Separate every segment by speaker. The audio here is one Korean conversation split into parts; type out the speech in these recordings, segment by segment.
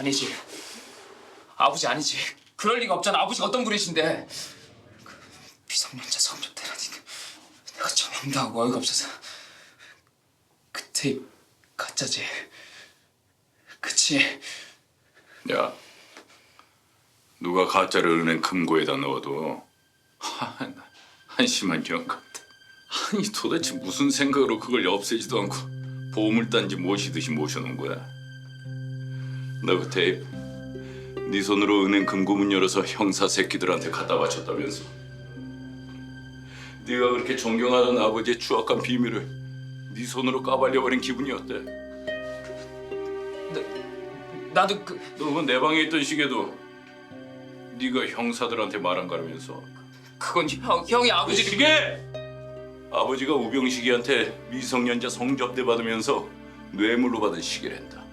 Speaker 1: 아니지. 아버지 아니지. 그럴 리가 없잖아. 아버지가 어떤 분이신데. 그 미성년자 성접 때라니. 내가 정형도 하고 어이가 없어서. 그 테이프 가짜지. 그치?
Speaker 2: 야, 누가 가짜를 은행 금고에다 넣어도 한, 한심한 영 같아. 아니 도대체 무슨 생각으로 그걸 없애지도 않고 보물단지 모시듯이 모셔놓은 거야. 너그 테이프 네 손으로 은행 금고문 열어서 형사 새끼들한테 갖다 바쳤다면서. 네가 그렇게 존경하던 아버지의 추악한 비밀을 네 손으로 까발려버린 기분이 어때?
Speaker 1: 나도
Speaker 2: 그너내 방에 있던 시계도 네가 형사들한테 말한 거라면서
Speaker 1: 그건 형 형이
Speaker 2: 그
Speaker 1: 아버지
Speaker 2: 시계 아버지가 우병식이한테 미성년자 성접대 받으면서 뇌물로 받은 시계란다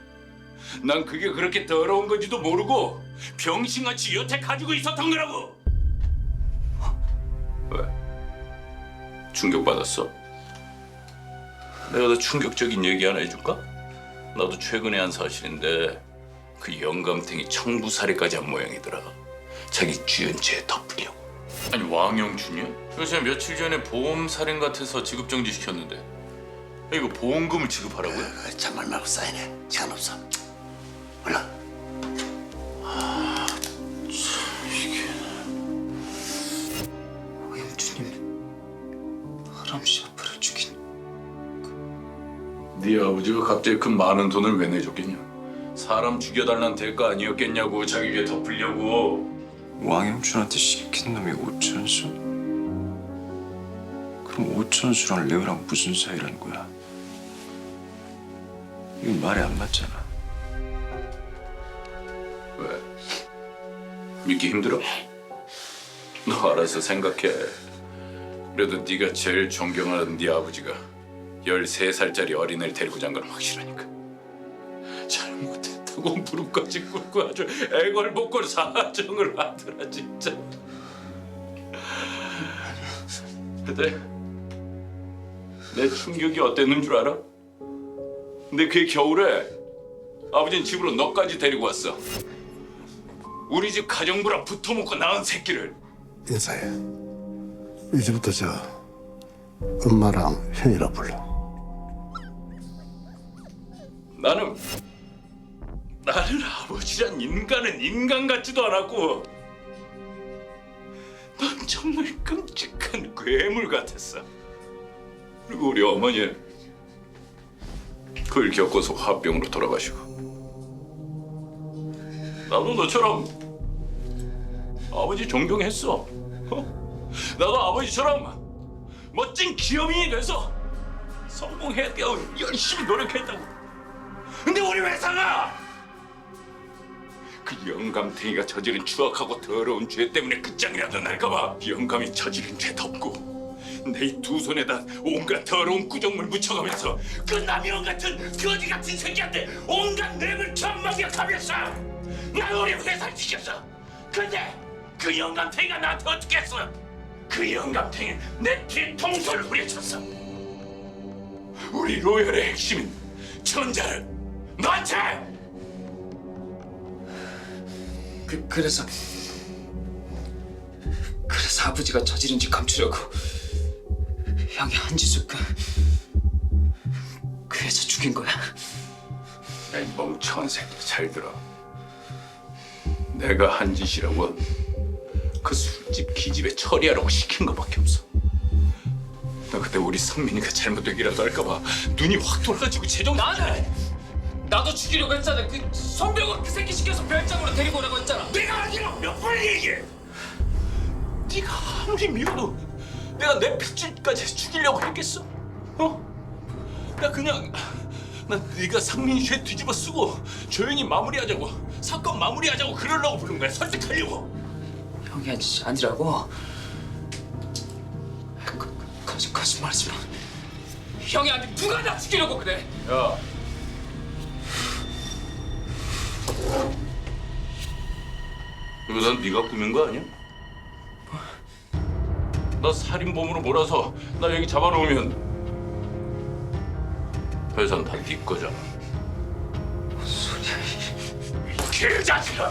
Speaker 2: 난 그게 그렇게 더러운 건지도 모르고 병신같이 여태 가지고 있었던 거라고 왜? 충격받았어? 내가 더 충격적인 얘기 하나 해줄까? 나도 최근에 한 사실인데 그 영감탱이 청부살이까지 한 모양이더라. 자기 죄 덮으려고. 아니 왕영준이야? 요새 며칠 전에 보험 살인 같아서 지급 정지 시켰는데 이거 보험금을 지급하라고요?
Speaker 3: 아, 잔말 말고 사인해. 시간 없어. 올라.
Speaker 1: 영주님 하람씨 아빠를 죽인
Speaker 2: 네 아버지가 갑자기 그 많은 돈을 왜 내줬겠냐? 사람 죽여달란 대가 아니었겠냐고 자기 죄 덮으려고.
Speaker 4: 왕영준한테 시킨 놈이 오천수? 그럼 오천수랑 레오랑 무슨 사이라는 거야? 이건 말이 안 맞잖아.
Speaker 2: 왜? 믿기 힘들어? 너 알아서 생각해. 그래도 네가 제일 존경하는 네 아버지가 13살짜리 어린애를 데리고 잔 건 확실하니까. 잘못했다고 무릎까지 꿇고 아주 애걸복걸 사정을 하더라 진짜. 근데 내 충격이 어땠는 줄 알아? 근데 그 겨울에 아버지는 집으로 너까지 데리고 왔어. 우리 집 가정부랑 붙어먹고 낳은 새끼를
Speaker 3: 인사해. 이제부터 저 엄마랑 형이라 불러.
Speaker 2: 나는 나는 아버지란 인간은 인간 같지도 않았고 넌 정말 끔찍한 괴물 같았어. 그리고 우리 어머니 그걸 겪어서 화병으로 돌아가시고 나도 너처럼 아버지 존경했어. 어? 나도 아버지처럼 멋진 기업인이 돼서 성공해야 열심히 노력했다고. 근데 우리 회사가 그 영감탱이가 저지른 추악하고 더러운 죄 때문에 끝장이라도 날까봐 영감이 저지른 죄 덮고 내이두 손에다 온갖 더러운 구정물 묻혀가면서 그 남이형 같은 거지 같은 새끼한테 온갖 뇌물 처먹여가면서 난 우리 회사를 지켰어 근데 그 영감탱이가 나한테 어떻게 했어 그 영감탱이는 내 뒤통수를 후려쳤어 우리 로열의 핵심인 천자를 너한테
Speaker 1: 그 그래서 그래서 아버지가 저지른 짓 감추려고 형이 한지수 그 그래서 죽인 거야?
Speaker 2: 야, 이 멍청한 새끼 잘 들어. 내가 한 짓이라고 그 술집 기집애 처리하라고 시킨 거밖에 없어. 나 그때 우리 성민이가 잘못되기라도 할까봐 눈이 확 돌아가지고 제정
Speaker 1: 나는 나도 죽이려고 했잖아. 그 손병호 그 새끼 시켜서 별장으로 데리고 오라고 했잖아.
Speaker 2: 내가 아니라 몇 번 얘기해. 네가 아무리 미워도 내가 내 핏줄까지 죽이려고 했겠어? 어? 나 그냥 난 네가 상민 씨에 뒤집어 쓰고 조용히 마무리하자고 사건 마무리하자고 그러려고 부른 거야 설득하려고.
Speaker 1: 형이 한 짓이 아니라고. 거, 거짓 거짓말하지 마. 형이 아니 누가 나 죽이려고 그래?
Speaker 2: 야. 이거 난 네가 꾸민 거 아니야? 나 살인범으로 몰아서 나 여기 잡아놓으면 회사는 다 네 거잖아.
Speaker 1: 소리야.
Speaker 2: 개자식아!